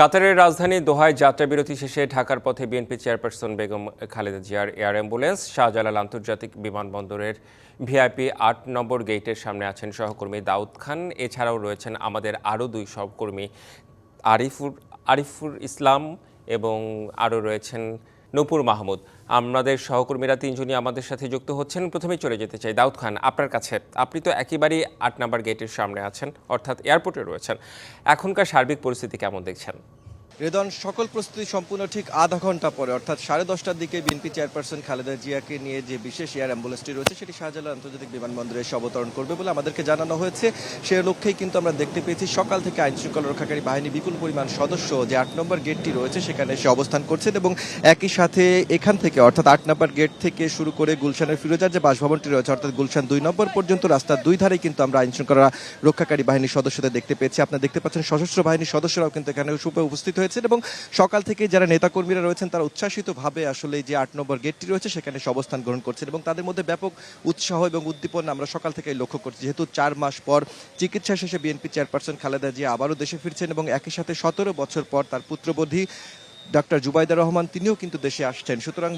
কাতারের রাজধানী দোহায় যাত্রাবিরতি শেষে ঢাকার পথে বিএনপি চেয়ারপারসন বেগম খালেদা জিয়ার এয়ার অ্যাম্বুলেন্স, শাহজালাল আন্তর্জাতিক বিমানবন্দরের ভিআইপি আট নম্বর গেটের সামনে আছেন সহকর্মী দাউদ খান। এছাড়াও রয়েছেন আমাদের আরও দুই সহকর্মী আরিফুর আরিফুর ইসলাম এবং আরও রয়েছেন নূপুর মাহমুদ। আমাদের সহকর্মীরা তিনজনই আমাদের সাথে যুক্ত হচ্ছেন। প্রথমে চলে যেতে চাই দাউদ খান, আপনার কাছে। আপনি তো একেবারেই আট নাম্বার গেটের সামনে আছেন, অর্থাৎ এয়ারপোর্টে রয়েছেন। এখনকার সার্বিক পরিস্থিতি কেমন দেখছেন? রেদন, সকল প্রস্তুতি সম্পূর্ণ ঠিক আধা ঘণ্টা পরে, অর্থাৎ সাড়ে দশটার দিকে বিএনপি চেয়ারপারসন খালেদা জিয়াকে নিয়ে যে বিশেষ এয়ার অ্যাম্বুলেন্সটি রয়েছে, সেটি শাহজালাল আন্তর্জাতিক বিমানবন্দরে এসে অবতরণ করবে বলে আমাদেরকে জানানো হয়েছে। সে লক্ষ্যেই কিন্তু আমরা দেখতে পেয়েছি, সকাল থেকে আইন শৃঙ্খলা রক্ষাকারী বাহিনী বিপুল পরিমাণ সদস্য যে আট নম্বর গেটটি রয়েছে, সেখানে এসে অবস্থান করছেন এবং একই সাথে এখান থেকে, অর্থাৎ আট নম্বর গেট থেকে শুরু করে গুলশানের ফিরোজার যে বাসভবনটি রয়েছে, অর্থাৎ গুলশান দুই নম্বর পর্যন্ত, রাস্তার দুই ধারে কিন্তু আমরা আইন শৃঙ্খলা রক্ষাকারী বাহিনীর সদস্যদের দেখতে পেয়েছি। আপনারা দেখতে পাচ্ছেন সশস্ত্র বাহিনীর সদস্যরাও কিন্তু এখানে উপস্থিত হয়েছেন এবং সকাল থেকে যারা নেতাকর্মীরা রয়েছেন, তারা উচ্ছ্বাসিতভাবে আসলে যে আট নম্বর গেটটি রয়েছে, সেখানে অবস্থান গ্রহণ করছেন এবং তাদের মধ্যে ব্যাপক উৎসাহ এবং উদ্দীপনা আমরা সকাল থেকে লক্ষ্য করছি। যেহেতু চার মাস পর চিকিৎসা শেষে বিএনপি চেয়ারপারসন খালেদা জিয়া আবারও দেশে ফিরছেন এবং একই সাথে সতেরো বছর পর তার পুত্রবধূ ডক্টর জুবাইদা রহমান, তিনিও কিন্তু দেশে আসছেন। সুতরাং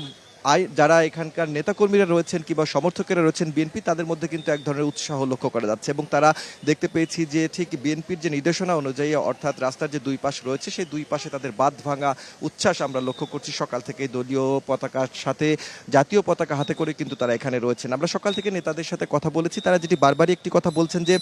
আই, যারা এখানকার নেতাকর্মীরা রয়েছেন কিংবা সমর্থকেরা রয়েছেন বিএনপি, তাদের মধ্যে কিন্তু এক ধরনের উৎসাহ লক্ষ্য করা যাচ্ছে এবং তারা দেখতে পেয়েছি যে ঠিক বিএনপির যে নির্দেশনা অনুযায়ী অর্থাৎ রাস্তার যে দুই পাশ রয়েছে, সেই দুই পাশে তাদের বাদ ভাঙা উচ্ছ্বাস আমরা লক্ষ্য করছি সকাল থেকে দলীয় পতাকার সাথে, জাতীয় পতাকা হাতে করে কিন্তু তারা এখানে রয়েছেন। আমরা সকাল থেকে নেতাদের সাথে কথা বলেছি, তারা যেটি বারবারই একটি কথা বলছেন যে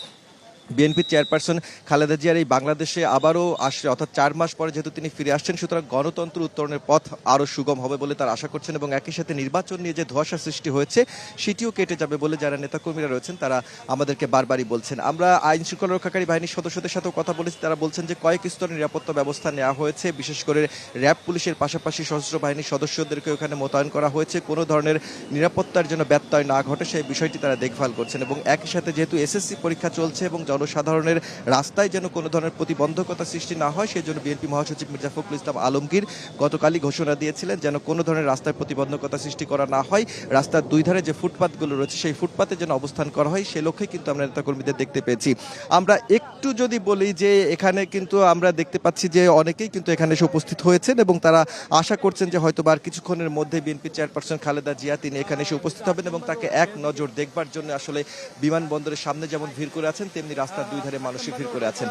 বিএনপির চেয়ারপারসন খালেদা জিয়ার এই বাংলাদেশে আবারও আসছে, অর্থাৎ চার মাস পরে যেহেতু তিনি ফিরে আসছেন, সুতরাং গণতন্ত্র উত্তরণের পথ আরও সুগম হবে বলে তারা আশা করছেন এবং একই সাথে নির্বাচন নিয়ে যে ধোয়াশা সৃষ্টি হয়েছে, সেটিও কেটে যাবে বলে যারা নেতাকর্মীরা রয়েছেন তারা আমাদেরকে বারবারই বলছেন। আমরা আইন শৃঙ্খলা রক্ষাকারী বাহিনীর সদস্যদের সাথেও কথা বলেছি, তারা বলছেন যে কয়েক স্তরের নিরাপত্তা ব্যবস্থা নেওয়া হয়েছে, বিশেষ করে র্যাব পুলিশের পাশাপাশি সশস্ত্র বাহিনীর সদস্যদেরকে ওখানে মোতায়েন করা হয়েছে। কোনো ধরনের নিরাপত্তার জন্য ব্যত্যয় না ঘটে সেই বিষয়টি তারা দেখভাল করছেন এবং একই সাথে যেহেতু এসএসসি পরীক্ষা চলছে এবং জনসাধারণের রাস্তায় যেন কোনো ধরনের প্রতিবন্ধকতা সৃষ্টি না হয়, সেই জন্য বিএনপি মহাসচিব মির্জা ফখরুল ইসলাম আলমগীর গতকালই ঘোষণা দিয়েছিলেন যেন কোনো ধরনের রাস্তায় প্রতিবন্ধকতা সৃষ্টি করা না হয়। রাস্তার দুই ধারে যে ফুটপাতগুলো রয়েছে, সেই ফুটপাতে যেন অবস্থান করা হয়, সে লক্ষ্যে কিন্তু আমরা নেতাকর্মীদের দেখতে পেয়েছি। আমরা একটু যদি বলি যে এখানে কিন্তু আমরা দেখতে পাচ্ছি যে অনেকেই কিন্তু এখানে এসে উপস্থিত হয়েছেন এবং তারা আশা করছেন যে হয়তো আর কিছুক্ষণের মধ্যে বিএনপি চেয়ারপারসন খালেদা জিয়া তিনি এখানে এসে উপস্থিত হবেন এবং তাকে এক নজর দেখবার জন্য আসলে বিমানবন্দরের সামনে যেমন ভিড় করে আছেন, তেমনি রাস্তার দুই ধারে মানুষই ভিড় করে আছেন।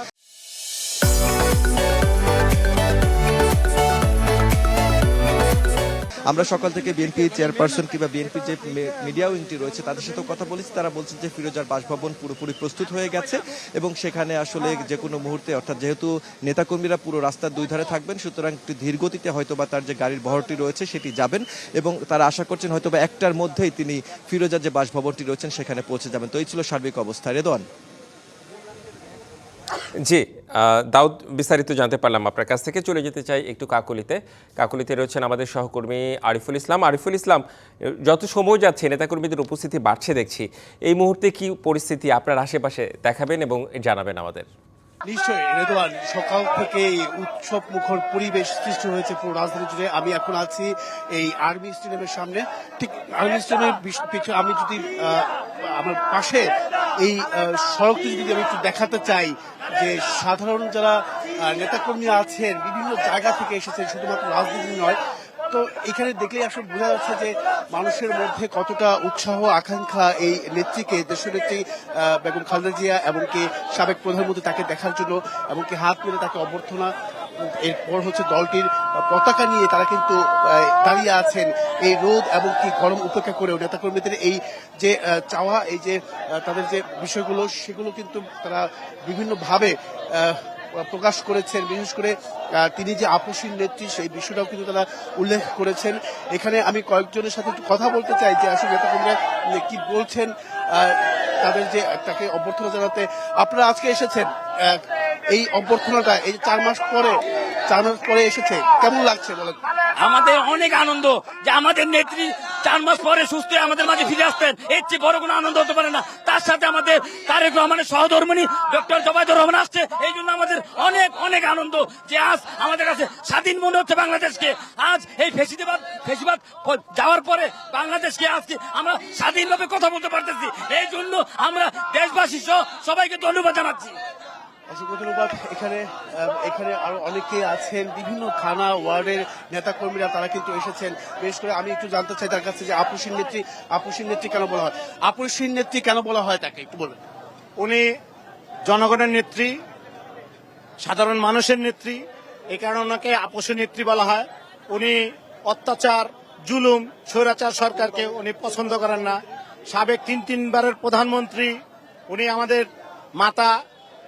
আমরা সকাল থেকে বিএনপি চেয়ারপারসন কিংবা বিএনপি যে মিডিয়া উইংটি রয়েছে, তাদের সাথেও কথা বলেছি। তারা বলছেন যে ফিরোজার বাসভবন পুরোপুরি প্রস্তুত হয়ে গেছে এবং সেখানে আসলে যে কোনো মুহূর্তে, অর্থাৎ যেহেতু নেতাকর্মীরা পুরো রাস্তার দুই ধারে থাকবেন, সুতরাং একটু ধীর গতিতে হয়তো বা তার যে গাড়ির বহরটি রয়েছে, সেটি যাবেন এবং তারা আশা করছেন হয়তো বা একটার মধ্যেই তিনি ফিরোজার যে বাসভবনটি রয়েছেন, সেখানে পৌঁছে যাবেন। তো এই ছিল সার্বিক অবস্থা। রেদওয়ান? জি দাউদ, বিস্তারিত জানতে পারলাম আপনার কাছ থেকে। চলে যেতে চাই একটু কাকুলিতে। কাকুলিতে রয়েছেন আমাদের সহকর্মী আরিফুল ইসলাম। আরিফুল ইসলাম, যত সময় যাচ্ছে, নেতাকর্মীদের উপস্থিতি বাড়ছে দেখছি। এই মুহূর্তে কি পরিস্থিতি আপনার আশেপাশে দেখাবেন এবং জানাবেন আমাদের? নিশ্চয়ই রেদওয়ান সকাল থেকে উৎসব মুখর পরিবেশ সৃষ্টি হয়েছে পুরো রাজধানী জুড়ে। আমি এখন আছি এই আর্মি স্টেডিয়ামের সামনে। ঠিক, আর্মি স্টেডিয়ামের আমি যদি আমার পাশে এই সড়কটি যদি আমি একটু দেখাতে চাই, যে সাধারণ যারা নেতাকর্মী আছেন, বিভিন্ন জায়গা থেকে এসেছেন, শুধুমাত্র রাজনীতি নয়, তো এখানে দেখলেই আসলে বোঝা যাচ্ছে যে মানুষের মধ্যে কতটা উৎসাহ, আকাঙ্ক্ষা এই নেত্রীকে দেশনেত্রী বেগম খালেদা জিয়া, এবং কি সাবেক প্রধানমন্ত্রী তাকে দেখার জন্য, এবং কি হাত মেরে তাকে অভ্যর্থনা এরপর হচ্ছে দলটির পতাকা নিয়ে তারা কিন্তু দাঁড়িয়ে আছেন এই রোদ এবং কি গরম উপেক্ষা করেও। নেতাকর্মীদের এই যে চাওয়া, এই যে তাদের যে বিষয়গুলো, সেগুলো কিন্তু তারা বিভিন্নভাবে প্রকাশ করেছেন। বিশেষ করে তিনি যে আপসীন নেত্রী, সেই বিষয়টাও কিন্তু তারা উল্লেখ করেছেন। এখানে আমি কয়েকজনের সাথে একটু কথা বলতে চাই যে, আসলে নেতাকর্মীরা কি বলছেন? তাদের যে, তাকে অভ্যর্থনা জানাতে, আপনারা আজকে এসেছেন এই অভ্যর্থনাটা এই চার মাস পরে, চার মাস পরে এসেছে, কেমন লাগছে বলেন আমাদের অনেক আনন্দ যে আমাদের নেত্রী চার মাস পরে সুস্থ হয়ে আমাদের মাঝে ফিরে আসতেন। এর চেয়ে বড় কোনো আনন্দ হতে পারে না। তার সাথে আমাদের তারেক রহমানের সহধর্মিনী ডক্টর জবাইদুর রহমান আসছে। এই জন্য আমাদের অনেক অনেক আনন্দ যে আজ আমাদের কাছে স্বাধীন মনে হচ্ছে বাংলাদেশকে। আজ এই ফেসিবাদ ফেসিবাদ যাওয়ার পরে বাংলাদেশকে আজকে আমরা স্বাধীনভাবে কথা বলতে পারতেছি। এই জন্য আমরা দেশবাসী সহ সবাইকে ধন্যবাদ জানাচ্ছি। অসংখ্য ধন্যবাদ। এখানে এখানে আরও অনেকে আছেন, বিভিন্ন থানা ওয়ার্ডের নেতা কর্মীরা তারা কিন্তু এসেছেন। বিশেষ করে আমি একটু জানতে চাই তার কাছে যে আপুসীর নেত্রী আপুসীর নেত্রী কেন বলা হয়? আপুসীর নেত্রী কেন বলা হয় তাকে? একটু বলবেন। উনি জনগণের নেত্রী, সাধারণ মানুষের নেত্রী। এই কারণে ওনাকে আপোষী নেত্রী বলা হয়। উনি অত্যাচার, জুলুম, স্বৈরাচার সরকারকে উনি পছন্দ করেন না। সাবেক তিন তিনবারের প্রধানমন্ত্রী, উনি আমাদের মাতা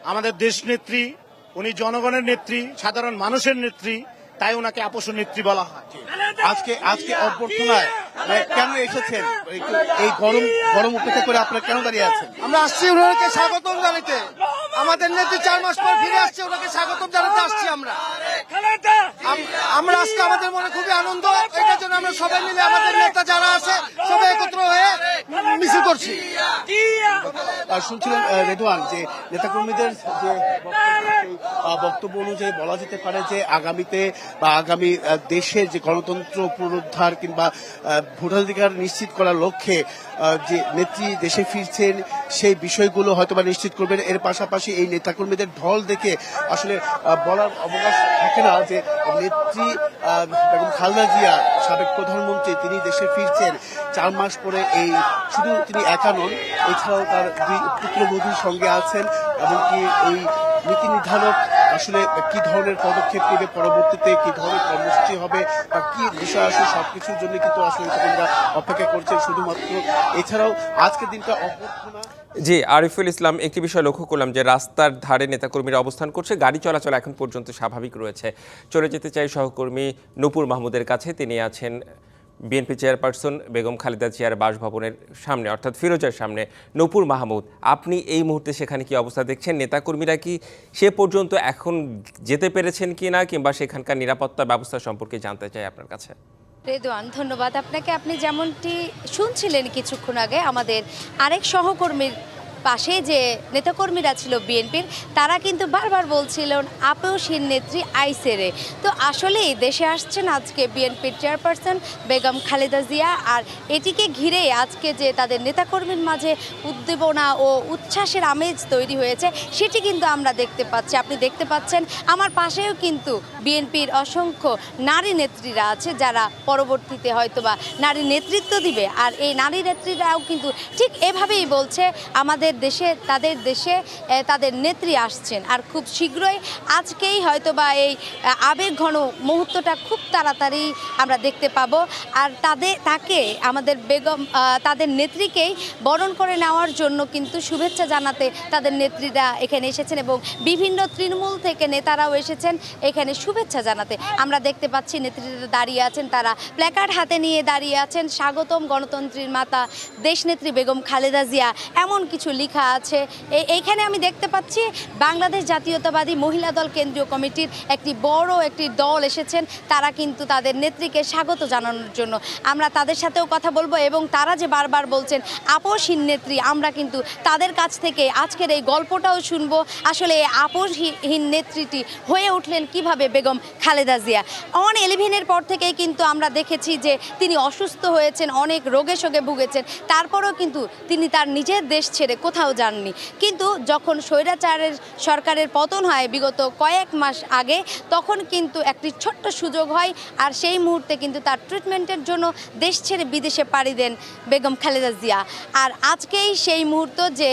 আমাদের দেশ নেত্রী উনি জনগণের নেত্রী সাধারণ মানুষের নেত্রী তাই ওনাকে আপোষ নেত্রী বলা হয়। আজকে আজকে অভ্যর্থনায় মানে কেন এসেছেন? এই গরম গরম উপেক্ষা করে আপনারা কেন দাঁড়িয়ে আছেন? আমরা আসছি ওনাকে স্বাগতম জানাতে। আমাদের নেত্রী চার মাস পর ফিরে আসছে ওনাকে স্বাগতম জানাতে আসছি আমরা। আম- আমরা আজকে আমাদের মনে খুবই আনন্দ। এটার জন্য আমরা সবাই মিলে আমাদের নেতা যারা আছে সবাই একত্র হয়ে মিছিল করছি। শুনছিলেন আহ, রেদওয়ান যে যে বক্তব্য, সেই, আহ, বক্তব্য অনুযায়ী বলা যেতে পারে যে আগামীতে বা আগামী দেশের যে গণতন্ত্র পুনরুদ্ধার কিংবা ভোটাধিকার নিশ্চিত করার লক্ষ্যে যে নেত্রী দেশে ফিরছেন সেই বিষয়গুলো হয়তো বা নিশ্চিত করবেন। এর পাশাপাশি এই নেতাকর্মীদের ঢল দেখে আসলে বলার অবকাশ থাকে না যে নেত্রী বেগম খালেদা জিয়া, সাবেক প্রধানমন্ত্রী, তিনি দেশে ফিরছেন। চার মাস পরে এই, শুধু তিনি একা নন, এছাড়াও তার দুই পুত্রবধূর সঙ্গে আছেন, এমনকি এই নীতি নির্ধারক আসলে কি ধরনের পদক্ষেপ নেবে, পরবর্তীতে কি ধরনের কর্মসূচি হবে, বা কি বিষয় আসে, সবকিছুর জন্য কিন্তু আসলে অপেক্ষা করছেন শুধুমাত্র। এছাড়াও আজকের দিনটা অভ্যর্থনা জি, আরিফুল ইসলাম, একটি বিষয় লক্ষ্য করলাম যে রাস্তার ধারে নেতাকর্মীরা অবস্থান করছে, গাড়ি চলাচল এখন পর্যন্ত স্বাভাবিক রয়েছে। চলে যেতে চাই সহকর্মী নূপুর মাহমুদের কাছে, তিনি আছেন বিএনপি চেয়ারপারসন বেগম খালেদা জিয়ার বাসভবনের সামনে, অর্থাৎ ফিরোজার সামনে। নূপুর মাহমুদ, আপনি এই মুহূর্তে সেখানে কি অবস্থা দেখছেন? নেতাকর্মীরা কি সে পর্যন্ত এখন যেতে পেরেছেন কি না কিংবা সেখানকার নিরাপত্তা ব্যবস্থা সম্পর্কে জানতে চাই আপনার কাছে? রেদওয়ান ধন্যবাদ। আপনাকে আপনি যেমনটি শুনছিলেন কিছুক্ষণ আগে আমাদের আরেক সহকর্মীর পাশে যে নেতাকর্মীরা ছিল বিএনপির, তারা কিন্তু বারবার বলছিলেন আপসীন নেত্রী আইসেরে তো আসলেই দেশে আসছেন আজকে বিএনপির চেয়ারপারসন বেগম খালেদা জিয়া, আর এটিকে ঘিরে আজকে যে তাদের নেতাকর্মীর মাঝে উদ্দীপনা ও উচ্ছ্বাসের আমেজ তৈরি হয়েছে, সেটি কিন্তু আমরা দেখতে পাচ্ছি। আপনি দেখতে পাচ্ছেন, আমার পাশেও কিন্তু বিএনপির অসংখ্য নারী নেত্রীরা আছে, যারা পরবর্তীতে হয়তোবা নারী নেতৃত্ব দিবে, আর এই নারী নেত্রীরাও কিন্তু ঠিক এভাবেই বলছে, আমাদের দেশে, তাদের দেশে তাদের নেত্রী আসছেন। আর খুব শীঘ্রই আজকেই হয়তো বা এই আবেগ ঘন মুহূর্তটা খুব তাড়াতাড়ি আমরা দেখতে পাবো। আর তাদের তাকে, আমাদের বেগম তাদের নেত্রীকেই বরণ করে নেওয়ার জন্য কিন্তু শুভেচ্ছা জানাতে তাদের নেত্রীরা এখানে এসেছেন এবং বিভিন্ন তৃণমূল থেকে নেতারাও এসেছেন এখানে শুভেচ্ছা জানাতে। আমরা দেখতে পাচ্ছি নেত্রীরা দাঁড়িয়ে আছেন, তারা প্ল্যাকার্ড হাতে নিয়ে দাঁড়িয়ে আছেন। স্বাগতম গণতন্ত্রীর মাতা, দেশনেত্রী বেগম খালেদা জিয়া। এমন কিছু লেখা আছে। এই- এইখানে আমি দেখতে পাচ্ছি বাংলাদেশ জাতীয়তাবাদী মহিলা দল কেন্দ্রীয় কমিটির একটি বড় একটি দল এসেছেন। তারা কিন্তু তাদের নেত্রীকে স্বাগত জানানোর জন্য। আমরা তাদের সাথেও কথা বলব এবং তারা যে বারবার বলছেন আপোষহীন নেত্রী আমরা কিন্তু তাদের কাছ থেকে আজকের এই গল্পটাও শুনব। আসলে এই আপোষহীন নেত্রীটি হয়ে উঠলেন কীভাবে বেগম খালেদা জিয়া? অন ইলেভেনের পর থেকেই কিন্তু আমরা দেখেছি যে তিনি অসুস্থ হয়েছেন, অনেক রোগে শোগে ভুগেছেন। তারপরেও কিন্তু তিনি তার নিজের দেশ ছেড়ে কোথাও যাননি। কিন্তু যখন স্বৈরাচারের সরকারের পতন হয়, বিগত কয়েক মাস আগে, তখন কিন্তু একটি ছোট্ট সুযোগ হয় আর সেই মুহূর্তে কিন্তু তার ট্রিটমেন্টের জন্য দেশ ছেড়ে বিদেশে পাড়ি দেন বেগম খালেদা জিয়া। আর আজকেই সেই মুহূর্ত যে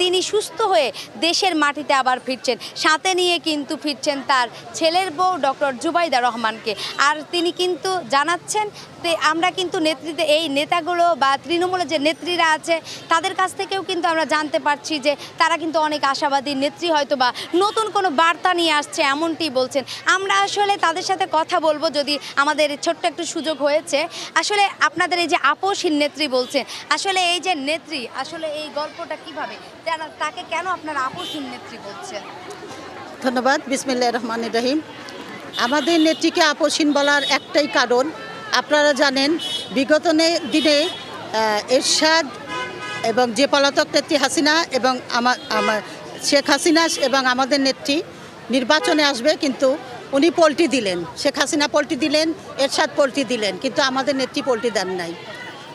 তিনি সুস্থ হয়ে দেশের মাটিতে আবার ফিরছেন, সাথে নিয়ে কিন্তু ফিরছেন তার ছেলের বউ ডক্টর জুবাইদা রহমানকে। আর তিনি কিন্তু জানাচ্ছেন আমরা কিন্তু নেতৃত্বে এই নেতাগুলো বা তৃণমূলের যে নেত্রীরা আছে, তাদের কাছ থেকেও কিন্তু আমরা জানতে পারছি যে তারা কিন্তু অনেক আশাবাদী নেত্রী হয়তো বা নতুন কোনো বার্তা নিয়ে আসছে এমনটি বলছেন। আমরা আসলে তাদের সাথে কথা বলব যদি আমাদের ছোট্ট একটু সুযোগ হয়েছে। আসলে আপনাদের এই যে আপোষহীন নেত্রী বলছেন, আসলে এই যে নেত্রী, আসলে এই গল্পটা কীভাবে তাকে কেন আপনারা আপোষহীন নেত্রী বলছেন? ধন্যবাদ বিসমিল্লাহ রহমান রহিম। আমাদের নেত্রীকে আপোষহীন বলার একটাই কারণ আপনারা জানেন, বিগত দিনে এরশাদ এবং যে পলাতক নেত্রী হাসিনা এবং আমার আমার শেখ হাসিনা এবং আমাদের নেত্রী নির্বাচনে আসবে, কিন্তু উনি পোল্টি দিলেন। শেখ হাসিনা পোল্টি দিলেন, এরশাদ পোল্টি দিলেন, কিন্তু আমাদের নেত্রী পোল্টি দেন নাই।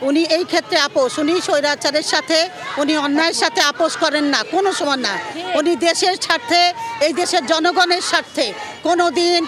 উনি এই ক্ষেত্রে আপোষ, উনি স্বৈরাচারের সাথে, উনি অন্যায়ের সাথে আপোষ করেন না, কোনো সময় না। উনি দেশের স্বার্থে, এই দেশের জনগণের স্বার্থে কোনো দিন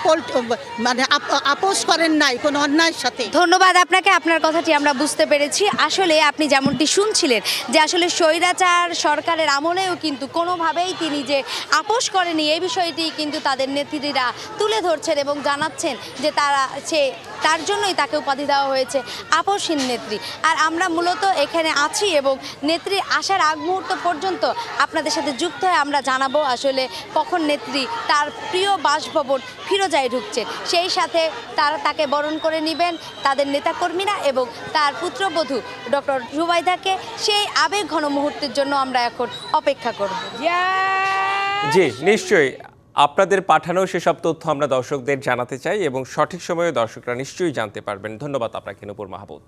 মানে আপ- আপোষ করেন নাই কোনো অন্যায়ের সাথে। ধন্যবাদ আপনাকে, আপনার কথাটি আমরা বুঝতে পেরেছি। আসলে আপনি যেমনটি শুনছিলেন যে আসলে স্বৈরাচার সরকারের আমলেও কিন্তু কোনোভাবেই তিনি যে আপোষ করেনি এই বিষয়টি কিন্তু তাদের নেত্রীরা তুলে ধরছেন এবং জানাচ্ছেন যে তারা সে তার জন্যই তাকে উপাধি দেওয়া হয়েছে আপোষহীন নেত্রী। আর আমরা মূলত এখানে আছি এবং নেত্রী আসার আগ মুহূর্ত পর্যন্ত আপনাদের সাথে যুক্ত হয়ে আমরা জানাব আসলে কখন নেত্রী তার প্রিয় বাসভবন ফিরোজায় ঢুকছে। সেই সাথে তারা তাকে বরণ করে নেবেন তাদের নেতাকর্মীরা এবং তার পুত্রবধূ ডক্টর জুবাইদাকে সেই আবেগ ঘন মুহূর্তের জন্য আমরা এখন অপেক্ষা করব। জি নিশ্চয়ই। আপনাদের পাঠানো সেসব তথ্য আমরা দর্শকদের জানাতে চাই এবং সঠিক সময়ে দর্শকরা নিশ্চয়ই জানতে পারবেন। ধন্যবাদ আপনাকে নূপুর মাহবুদ।